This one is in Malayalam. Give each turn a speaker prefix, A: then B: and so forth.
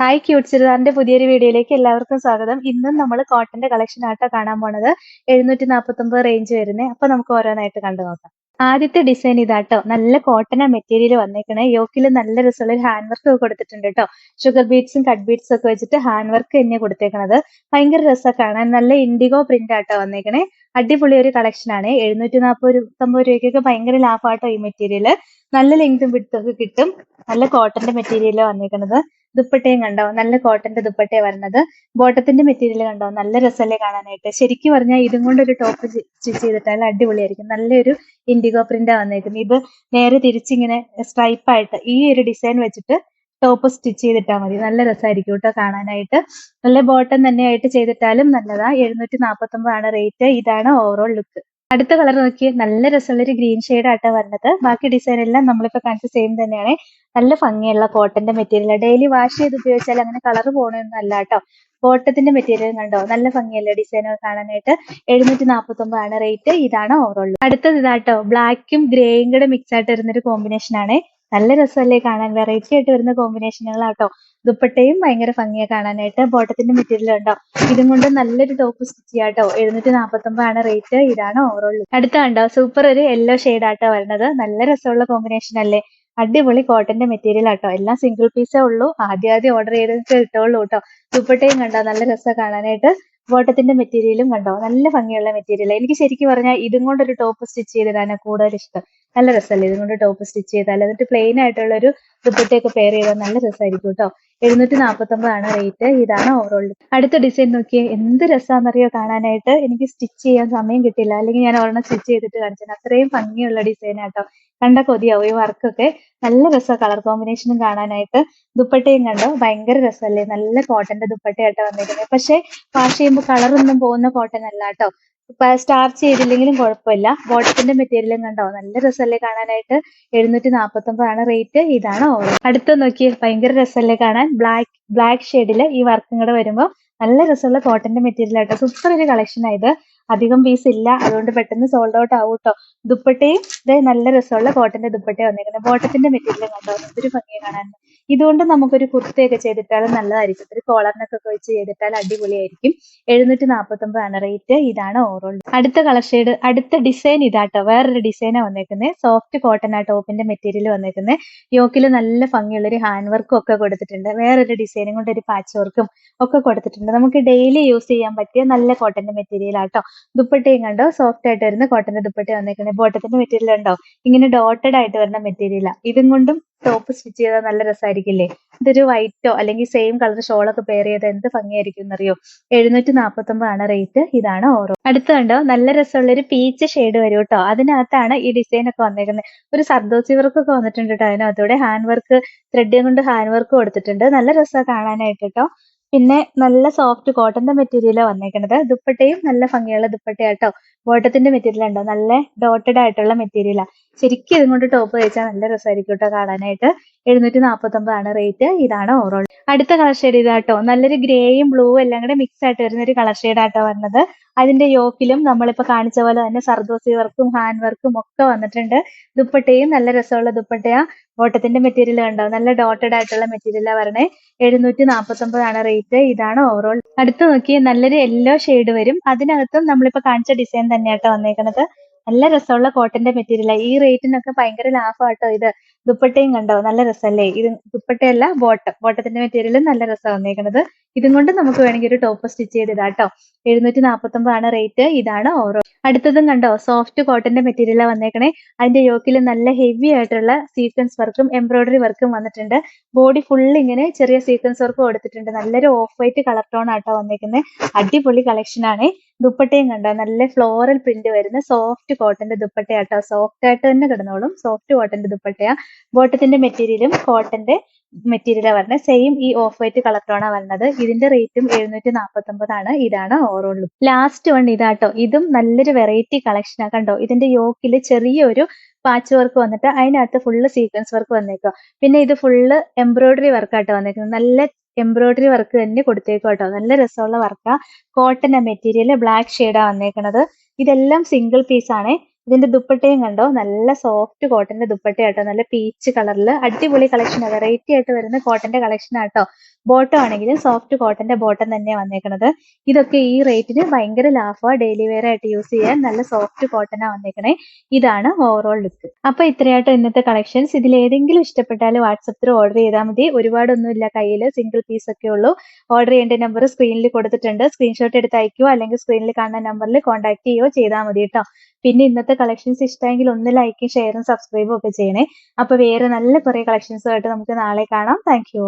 A: ഹായ് ക്യൂട്ട്സിരുതാറിന്റെ പുതിയൊരു വീഡിയോയിലേക്ക് എല്ലാവർക്കും സ്വാഗതം ഇന്നും നമ്മൾ കോട്ടന്റെ കളക്ഷൻ ആട്ടോ കാണാൻ പോണത് എഴുന്നൂറ്റി നാൽപ്പത്തി ഒമ്പത് റേഞ്ച് വരുന്നേ അപ്പൊ നമുക്ക് ഓരോന്നായിട്ട് കണ്ടു നോക്കാം ആദ്യത്തെ ഡിസൈൻ ഇതാട്ടോ നല്ല കോട്ടണ മെറ്റീരിയൽ വന്നേക്കണേ യോക്കിൽ നല്ല രസമുള്ള ഹാൻഡ് വർക്ക് ഒക്കെ കൊടുത്തിട്ടുണ്ട് കേട്ടോ ഷുഗർ ബീറ്റ്സും കട്ട് ബീറ്റ്സ് ഒക്കെ വെച്ചിട്ട് ഹാൻഡ് വർക്ക് തന്നെ കൊടുത്തേക്കണത് ഭയങ്കര രസമൊക്കെ കാണാൻ നല്ല ഇൻഡിഗോ പ്രിന്റ് ആട്ടോ വന്നേക്കണേ അടിപൊളി ഒരു കളക്ഷൻ ആണ് എഴുന്നൂറ്റി നാൽപ്പത് രൂപയ്ക്കൊക്കെ ഭയങ്കര ലാഭമാട്ടോ ഈ മെറ്റീരിയൽ നല്ല ലെങ്തും വിടുത്തൊക്കെ കിട്ടും നല്ല കോട്ടന്റെ മെറ്റീരിയലാണ് വന്നേക്കണത് ദുപ്പട്ടയും കണ്ടോ നല്ല കോട്ടന്റെ ദുപ്പട്ട വരുന്നത് ബോട്ടത്തിന്റെ മെറ്റീരിയൽ കണ്ടോ നല്ല രസമല്ലേ കാണാനായിട്ട് ശരിക്കും പറഞ്ഞാൽ ഇതും കൊണ്ട് ഒരു ടോപ്പ് സ്റ്റിച്ച് ചെയ്തിട്ടാൽ അടിപൊളിയായിരിക്കും നല്ലൊരു ഇൻഡിഗോ പ്രിന്റ് വന്നേക്കും ഇത് നേരെ തിരിച്ചിങ്ങനെ സ്ട്രൈപ്പ് ആയിട്ട് ഈ ഒരു ഡിസൈൻ വെച്ചിട്ട് ടോപ്പ് സ്റ്റിച്ച് ചെയ്തിട്ടാൽ മതി നല്ല രസമായിരിക്കും കേട്ടോ കാണാനായിട്ട് നല്ല ബോട്ടം തന്നെയായിട്ട് ചെയ്തിട്ടാലും നല്ലതാ എഴുന്നൂറ്റി നാൽപ്പത്തി ഒമ്പതാണ് റേറ്റ് ഇതാണ് ഓവറോൾ ലുക്ക് അടുത്ത കളർ നോക്കിയേ നല്ല രസമുള്ള ഒരു ഗ്രീൻ ഷെയ്ഡ് ആട്ടോ വരുന്നത് ബാക്കി ഡിസൈൻ എല്ലാം നമ്മളിപ്പോ കാണിച്ച സെയിം തന്നെയാണ് നല്ല ഭംഗിയുള്ള കോട്ടന്റെ മെറ്റീരിയൽ ഡെയിലി വാഷ് ചെയ്ത് ഉപയോഗിച്ചാൽ അങ്ങനെ കളർ പോകണമെന്നും അല്ല കേട്ടോ കോട്ടത്തിന്റെ മെറ്റീരിയൽ കണ്ടോ നല്ല ഭംഗിയല്ലേ ഡിസൈനൊക്കെ കാണാനായിട്ട് എഴുന്നൂറ്റി നാൽപ്പത്തി ഒമ്പതാണ് റേറ്റ് ഇതാണ് ഓവറോൾ അടുത്തത് ഇതാട്ടോ ബ്ലാക്കും ഗ്രേയും കൂടെ മിക്സ് ആയിട്ട് വരുന്ന ഒരു കോമ്പിനേഷൻ ആണ് നല്ല രസമല്ലേ കാണാൻ വെറൈറ്റി ആയിട്ട് വരുന്ന കോമ്പിനേഷനുകളാട്ടോ ദുപ്പട്ടയും ഭയങ്കര ഭംഗിയാ കാണാനായിട്ട് ബോട്ടത്തിന്റെ മെറ്റീരിയൽ ഉണ്ടോ ഇതും കൊണ്ട് നല്ലൊരു ടോപ്പ് സ്റ്റിച്ച് ചെയ്യാട്ടോ എഴുന്നൂറ്റി നാപ്പത്തൊമ്പതാണ് റേറ്റ് ഇതാണ് ഓവറോൾ അടുത്ത കണ്ടോ സൂപ്പർ ഒരു യെല്ലോ ഷെയ്ഡ് ആട്ടോ വരുന്നത് നല്ല രസമുള്ള കോമ്പിനേഷൻ അല്ലേ അടിപൊളി കോട്ടന്റെ മെറ്റീരിയൽ ആട്ടോ എല്ലാം സിംഗിൾ പീസേ ഉള്ളൂ ആദ്യം ആദ്യം ഓർഡർ ചെയ്തിട്ട് കിട്ടുള്ളൂ കേട്ടോ ദുപ്പട്ടയും കണ്ടോ നല്ല രസം കാണാനായിട്ട് വോട്ടത്തിന്റെ മെറ്റീരിയലും കണ്ടോ നല്ല ഭംഗിയുള്ള മെറ്റീരിയൽ എനിക്ക് ശരിക്കും പറഞ്ഞാൽ ഇതും കൊണ്ടൊരു ടോപ്പ് സ്റ്റിച്ച് ചെയ്തിടാൻ കൂടുതൽ ഇഷ്ടം നല്ല രസമല്ലേ ഇതും കൊണ്ട് ടോപ്പ് സ്റ്റിച്ച് ചെയ്താൽ എന്നിട്ട് പ്ലെയിൻ ആയിട്ടുള്ള ഒരു ദുപ്പട്ടയൊക്കെ പെയർ ചെയ്താൽ നല്ല രസമായിരിക്കും കേട്ടോ എഴുന്നൂറ്റി നാൽപ്പത്തൊമ്പതാണ് റേറ്റ് ഇതാണ് ഓവറോൾ അടുത്ത ഡിസൈൻ നോക്കിയേ എന്ത് രസമാണെന്നറിയോ കാണാനായിട്ട് എനിക്ക് സ്റ്റിച്ച് ചെയ്യാൻ സമയം കിട്ടില്ല അല്ലെങ്കിൽ ഞാൻ ഒരെണ്ണം സ്റ്റിച്ച് ചെയ്തിട്ട് കാണിച്ചു അത്രയും ഭംഗിയുള്ള ഡിസൈൻ ആട്ടോ കണ്ട കൊതിയാവും ഈ വർക്കൊക്കെ നല്ല രസമാണ് കളർ കോമ്പിനേഷനും കാണാനായിട്ട് ദുപ്പട്ടയും കണ്ടോ ഭയങ്കര രസമല്ലേ നല്ല കോട്ടന്റെ ദുപ്പട്ടയായിട്ടാണ് വന്നിരിക്കുന്നത് പക്ഷേ വാഷ് ചെയ്യുമ്പോൾ കളറൊന്നും പോകുന്ന കോട്ടൺ അല്ല കേട്ടോ സ്റ്റാർച്ച് ചെയ്തില്ലെങ്കിലും കുഴപ്പമില്ല ബോട്ടത്തിന്റെ മെറ്റീരിയലും കണ്ടോ നല്ല രസമല്ലേ കാണാനായിട്ട് എഴുന്നൂറ്റി നാപ്പത്തി ഒമ്പതാണ് റേറ്റ് ഇതാണ് ഓവർ അടുത്ത നോക്കി ഭയങ്കര രസമല്ലേ കാണാൻ ബ്ലാക്ക് ബ്ലാക്ക് ഷെയ്ഡില് ഈ വർക്കും കൂടെ വരുമ്പോൾ നല്ല രസമുള്ള കോട്ടന്റെ മെറ്റീരിയൽ ആയിട്ട് സൂപ്പർ ഒരു കളക്ഷൻ ആയത് അധികം പീസ് ഇല്ല അതുകൊണ്ട് പെട്ടെന്ന് സോൾഡ് ഔട്ട് ആവും കേട്ടോ ദുപ്പട്ടയും ഇതേ നല്ല രസമുള്ള കോട്ടന്റെ ദുപ്പട്ടയും വന്നിരിക്കുന്നത് ബോട്ടത്തിന്റെ മെറ്റീരിയൽ കണ്ടോ ഒരു ഭംഗിയെ കാണാൻ ഇതുകൊണ്ട് നമുക്കൊരു കുർത്തയൊക്കെ ചെയ്തിട്ടാലും നല്ലതായിരിക്കും ഒരു കോളറിനൊക്കെ വെച്ച് ചെയ്തിട്ടാൽ അടിപൊളിയായിരിക്കും എഴുന്നൂറ്റി നാൽപ്പത്തി ഒമ്പതാണ് റേറ്റ് ഇതാണ് ഓവറോൾ അടുത്ത കളർ ഷെയ്ഡ് അടുത്ത ഡിസൈൻ ഇതാട്ടോ വേറൊരു ഡിസൈനാണ് വന്നേക്കുന്നത് സോഫ്റ്റ് കോട്ടൺ ആ ടോപ്പിന്റെ മെറ്റീരിയൽ വന്നേക്കുന്നത് യോക്കിൽ നല്ല ഭംഗിയുള്ള ഒരു ഹാൻഡ് വർക്കും ഒക്കെ കൊടുത്തിട്ടുണ്ട് വേറൊരു ഡിസൈനും കൊണ്ട് ഒരു പാച്ച് വർക്കും ഒക്കെ കൊടുത്തിട്ടുണ്ട് നമുക്ക് ഡെയിലി യൂസ് ചെയ്യാൻ പറ്റിയ നല്ല കോട്ടന്റെ മെറ്റീരിയൽ ആട്ടോ ദുപ്പട്ടയും കണ്ടോ സോഫ്റ്റ് ആയിട്ട് വരുന്ന കോട്ടന്റെ ദുപ്പട്ട വന്നേക്കണേ ബോട്ടത്തിന്റെ മെറ്റീരിയൽ ഉണ്ടോ ഇങ്ങനെ ഡോട്ടഡ് ആയിട്ട് വരുന്ന മെറ്റീരിയലാ ഇതും കൊണ്ടും ടോപ്പ് സ്റ്റിച്ച് ചെയ്താൽ നല്ല രസമായിരിക്കില്ലേ ഇതൊരു വൈറ്റോ അല്ലെങ്കിൽ സെയിം കളർ ഷോളൊക്കെ പേർ ചെയ്താൽ എന്ത് ഭംഗിയായിരിക്കും എന്നറിയോ എഴുന്നൂറ്റി നാൽപ്പത്തി ആണ് റേറ്റ് ഇതാണ് ഓറോ അടുത്ത കണ്ടോ നല്ല രസമുള്ള ഒരു പീച്ച് ഷെയ്ഡ് വരും കേട്ടോ അതിനകത്താണ് ഈ ഡിസൈൻ ഒക്കെ വന്നേക്കുന്നത് ഒരു സർദോസി വർക്ക് ഒക്കെ വന്നിട്ടുണ്ട് കേട്ടോ അതിനകത്തൂടെ ഹാൻഡ് വർക്ക് ത്രെഡ് കൊണ്ട് ഹാൻഡ് വർക്ക് കൊടുത്തിട്ടുണ്ട് നല്ല രസമാണ് കാണാനായിട്ട് കേട്ടോ പിന്നെ നല്ല സോഫ്റ്റ് കോട്ടന്റെ മെറ്റീരിയലാണ് വന്നേക്കുന്നത് ദുപ്പട്ടയും നല്ല ഭംഗിയുള്ള ദുപ്പട്ടയാട്ടോ ബോട്ടത്തിന്റെ മെറ്റീരിയൽ ഉണ്ടോ നല്ല ഡോട്ടഡ് ആയിട്ടുള്ള മെറ്റീരിയലാണ് ശരിക്കും ഇതും കൊണ്ട് ടോപ്പ് തയ്ച്ചാൽ നല്ല രസമായിരിക്കും കേട്ടോ കാണാനായിട്ട് എഴുന്നൂറ്റി നാൽപ്പത്തൊമ്പതാണ് റേറ്റ് ഇതാണ് ഓവറോൾ അടുത്ത കളർ ഷെയ്ഡ് ഇതാട്ടോ നല്ലൊരു ഗ്രേയും ബ്ലൂവും എല്ലാം കൂടെ മിക്സ് ആയിട്ട് വരുന്ന ഒരു കളർ ആട്ടോ വന്നത് അതിന്റെ യോക്കിലും നമ്മളിപ്പോ കാണിച്ച പോലെ തന്നെ സർദോസി വർക്കും ഹാൻഡ് വർക്കും ഒക്കെ വന്നിട്ടുണ്ട് ദുപ്പട്ടയും നല്ല രസമുള്ള ദുപ്പട്ടയാ ഓട്ടത്തിന്റെ മെറ്റീരിയൽ കണ്ടോ നല്ല ഡോട്ടഡ് ആയിട്ടുള്ള മെറ്റീരിയലാണ് വരണേ എഴുന്നൂറ്റി നാൽപ്പത്തൊമ്പതാണ് റേറ്റ് ഇതാണ് ഓവറോൾ അടുത്ത് നോക്കിയ നല്ലൊരു യെല്ലോ ഷെയ്ഡ് വരും അതിനകത്തും നമ്മളിപ്പോ കാണിച്ച ഡിസൈൻ തന്നെയാട്ടോ വന്നേക്കുന്നത് നല്ല രസമുള്ള കോട്ടന്റെ മെറ്റീരിയലാണ് ഈ റേറ്റിനൊക്കെ ഭയങ്കര ആട്ടോ ഇത് ദുപ്പട്ടയും കണ്ടോ നല്ല രസമല്ലേ ഇത് ദുപ്പട്ടയല്ല ബോട്ടം ബോട്ടത്തിന്റെ മെറ്റീരിയൽ നല്ല രസമാണ് വന്നേക്കുന്നത് ഇതും കൊണ്ട് നമുക്ക് വേണമെങ്കിൽ ഒരു ടോപ്പ് സ്റ്റിച്ച് ഇടാം കേട്ടോ എഴുന്നൂറ്റി നാൽപ്പത്തി ഒമ്പതാണ് റേറ്റ് ഇതാണ് ഓരോ അടുത്തതും കണ്ടോ സോഫ്റ്റ് കോട്ടന്റെ മെറ്റീരിയലാണ് വന്നേക്കണേ അതിന്റെ യോക്കിൽ നല്ല ഹെവി ആയിട്ടുള്ള സീക്വൻസ് വർക്കും എംബ്രോയിഡറി വർക്കും വന്നിട്ടുണ്ട് ബോഡി ഫുൾ ഇങ്ങനെ ചെറിയ സീക്വൻസ് വർക്കും കൊടുത്തിട്ടുണ്ട് നല്ലൊരു ഓഫ് വൈറ്റ് കളർ ടോൺ ആട്ടോ വന്നേക്കുന്നത് അടിപൊളി കളക്ഷൻ ആണ് ദുപ്പട്ടയും കണ്ട നല്ല ഫ്ലോറൽ പ്രിന്റ് വരുന്ന സോഫ്റ്റ് കോട്ടന്റെ ദുപ്പട്ടയാട്ടോ സോഫ്റ്റ് ആയിട്ട് തന്നെ കിടന്നോളും സോഫ്റ്റ് കോട്ടന്റെ ദുപ്പട്ടയാ ബോട്ടത്തിന്റെ മെറ്റീരിയലും കോട്ടന്റെ മെറ്റീരിയലാണ് വരുന്നത് സെയിം ഈ ഓഫ് വൈറ്റ് കളറിലാണ് വരുന്നത് ഇതിന്റെ റേറ്റും എഴുന്നൂറ്റി നാപ്പത്തി ഒമ്പതാണ് ഇതാണ് ഓറോളും ലാസ്റ്റ് വൺ ഇതാട്ടോ ഇതും നല്ലൊരു വെറൈറ്റി ആ കണ്ടോ ഇതിന്റെ യോക്കിൽ ചെറിയൊരു പാച്ച് വർക്ക് വന്നിട്ട് അതിനകത്ത് ഫുള്ള് സീക്വൻസ് വർക്ക് വന്നേക്കും പിന്നെ ഇത് ഫുള്ള് എംബ്രോയിഡറി വർക്കായിട്ട് വന്നേക്കുന്നത് നല്ല എംബ്രോയിഡറി വർക്ക് തന്നെ കൊടുത്തേക്കും കേട്ടോ നല്ല രസമുള്ള വർക്കാ കോട്ടൺ മെറ്റീരിയൽ ബ്ലാക്ക് ഷെയ്ഡാ വന്നേക്കണത് ഇതെല്ലാം സിംഗിൾ പീസ് ആണ് ഇതിന്റെ ദുപ്പട്ടയും കണ്ടോ നല്ല സോഫ്റ്റ് കോട്ടന്റെ ദുപ്പട്ട കേട്ടോ നല്ല പീച്ച് കളറിൽ അടിപൊളി കളക്ഷൻ വെറൈറ്റി ആയിട്ട് വരുന്ന കോട്ടന്റെ കളക്ഷൻ ആട്ടോ ബോട്ടം ആണെങ്കിൽ സോഫ്റ്റ് കോട്ടന്റെ ബോട്ടം തന്നെയാണ് വന്നേക്കണത് ഇതൊക്കെ ഈ റേറ്റിന് ഭയങ്കര ലാഭമാണ് ഡെയിലി വെയർ ആയിട്ട് യൂസ് ചെയ്യാൻ നല്ല സോഫ്റ്റ് കോട്ടനാണ് വന്നേക്കണേ ഇതാണ് ഓവറോൾ ലുക്ക് അപ്പൊ ഇത്രയായിട്ടും ഇന്നത്തെ കളക്ഷൻസ് ഇതിൽ ഏതെങ്കിലും ഇഷ്ടപ്പെട്ടാൽ വാട്സപ്പിൽ ഓർഡർ ചെയ്താൽ മതി ഒരുപാടൊന്നുമില്ല കയ്യിൽ സിംഗിൾ പീസ് ഒക്കെ ഉള്ളൂ ഓർഡർ ചെയ്യേണ്ട നമ്പർ സ്ക്രീനിൽ കൊടുത്തിട്ടുണ്ട് സ്ക്രീൻഷോട്ട് എടുത്ത് അയക്കുകയോ അല്ലെങ്കിൽ സ്ക്രീനിൽ കാണുന്ന നമ്പറിൽ കോൺടാക്ട് ചെയ്യുകയോ ചെയ്താൽ മതി കേട്ടോ പിന്നെ ഇന്നത്തെ കളക്ഷൻസ് ഇഷ്ടമെങ്കിൽ ഒന്ന് ലൈക്കും ഷെയറും സബ്സ്ക്രൈബും ഒക്കെ ചെയ്യണേ അപ്പൊ വേറെ നല്ല കുറെ കളക്ഷൻസുമായിട്ട് നമുക്ക് നാളെ കാണാം താങ്ക്